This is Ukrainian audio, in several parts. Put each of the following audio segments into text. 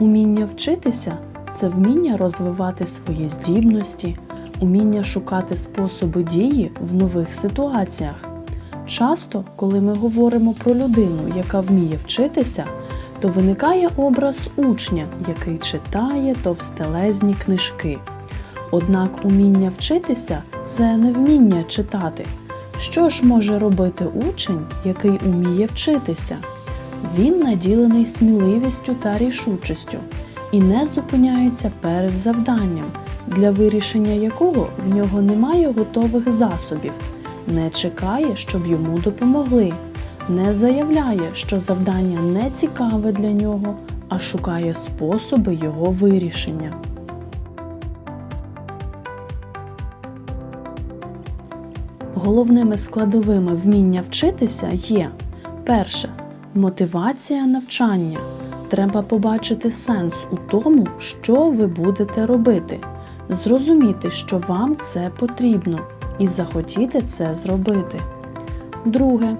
Уміння вчитися це вміння розвивати свої здібності, уміння шукати способи дії в нових ситуаціях. Часто, коли ми говоримо про людину, яка вміє вчитися, то виникає образ учня, який читає товстелезні книжки. Однак уміння вчитися це не вміння читати. Що ж може робити учень, який уміє вчитися? Він наділений сміливістю та рішучістю і не зупиняється перед завданням, для вирішення якого в нього немає готових засобів, не чекає, щоб йому допомогли, не заявляє, що завдання не цікаве для нього, а шукає способи його вирішення. Головними складовими вміння вчитися є перше мотивація навчання. Треба побачити сенс у тому, що ви будете робити, зрозуміти, що вам це потрібно, і захотіти це зробити. Друге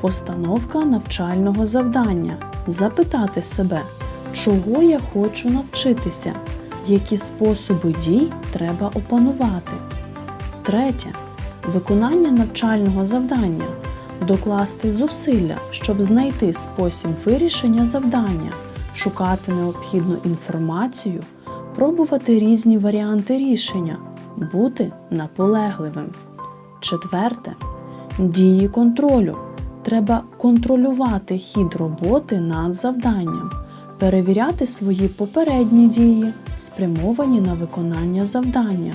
постановка навчального завдання. Запитати себе, чого я хочу навчитися, які способи дій треба опанувати. Третє виконання навчального завдання, докласти зусилля, щоб знайти спосіб вирішення завдання, шукати необхідну інформацію, пробувати різні варіанти рішення, бути наполегливим. Четверте дії контролю. Треба контролювати хід роботи над завданням, перевіряти свої попередні дії, спрямовані на виконання завдання.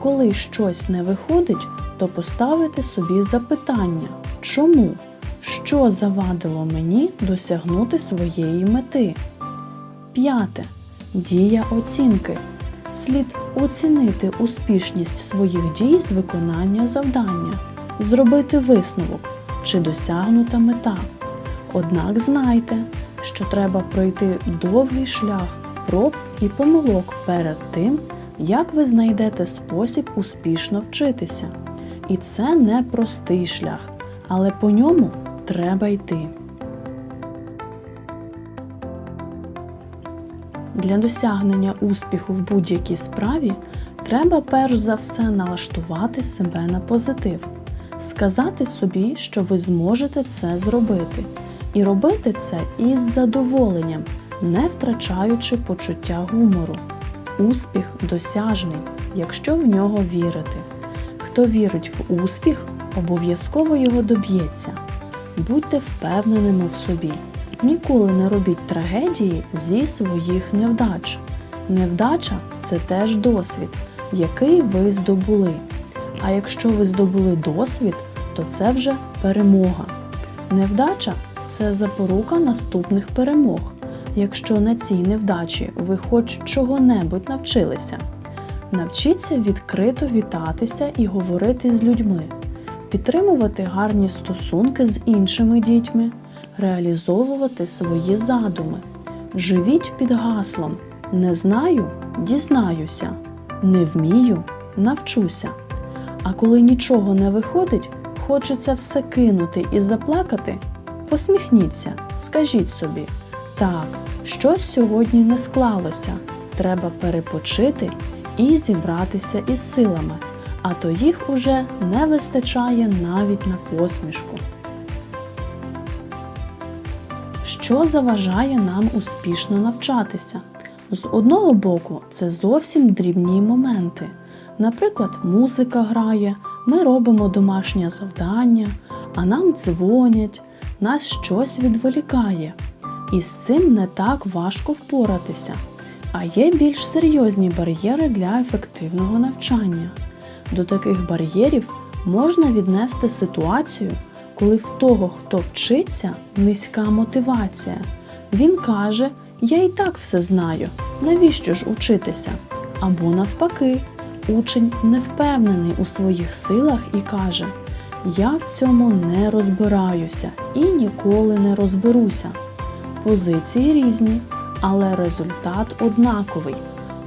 Коли щось не виходить, то поставити собі запитання, чому? Що завадило мені досягнути своєї мети? П'яте. Дія оцінки. Слід оцінити успішність своїх дій з виконання завдання, зробити висновок, чи досягнута мета. Однак знайте, що треба пройти довгий шлях проб і помилок перед тим, як ви знайдете спосіб успішно вчитися. І це не простий шлях, але по ньому треба йти. Для досягнення успіху в будь-якій справі треба перш за все налаштувати себе на позитив, сказати собі, що ви зможете це зробити, і робити це із задоволенням, не втрачаючи почуття гумору. Успіх досяжний, якщо в нього вірити. Хто вірить в успіх, обов'язково його доб'ється. Будьте впевненими в собі. Ніколи не робіть трагедії зі своїх невдач. Невдача це теж досвід, який ви здобули. А якщо ви здобули досвід, то це вже перемога. Невдача це запорука наступних перемог, якщо на цій невдачі ви хоч чого-небудь навчилися. Навчіться відкрито вітатися і говорити з людьми, підтримувати гарні стосунки з іншими дітьми, реалізовувати свої задуми. Живіть під гаслом Не знаю, дізнаюся, не вмію, навчуся. А коли нічого не виходить, хочеться все кинути і заплакати. Посміхніться, скажіть собі, так, щось сьогодні не склалося, треба перепочити і зібратися із силами, а то їх уже не вистачає навіть на посмішку. Що заважає нам успішно навчатися? З одного боку, це зовсім дрібні моменти. Наприклад, музика грає, ми робимо домашнє завдання, а нам дзвонять, нас щось відволікає. І з цим не так важко впоратися. А є більш серйозні бар'єри для ефективного навчання. До таких бар'єрів можна віднести ситуацію, коли в того, хто вчиться, низька мотивація. Він каже: Я і так все знаю, навіщо ж учитися? Або навпаки, учень не впевнений у своїх силах і каже: Я в цьому не розбираюся і ніколи не розберуся. Позиції різні, але результат однаковий.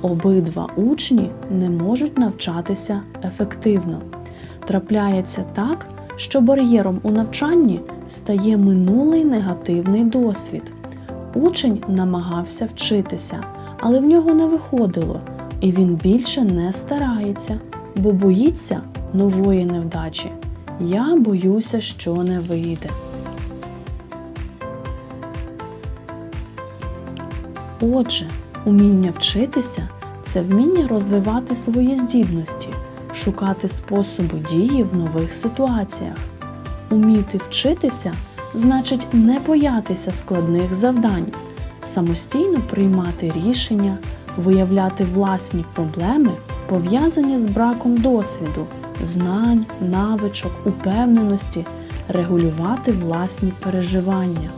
Обидва учні не можуть навчатися ефективно. Трапляється так, що бар'єром у навчанні стає минулий негативний досвід. Учень намагався вчитися, але в нього не виходило, і він більше не старається, бо боїться нової невдачі. Я боюся, що не вийде. Отже, уміння вчитися це вміння розвивати свої здібності, шукати способи дії в нових ситуаціях. Уміти вчитися значить не боятися складних завдань, самостійно приймати рішення, виявляти власні проблеми, пов'язані з браком досвіду, знань, навичок, упевненості, регулювати власні переживання.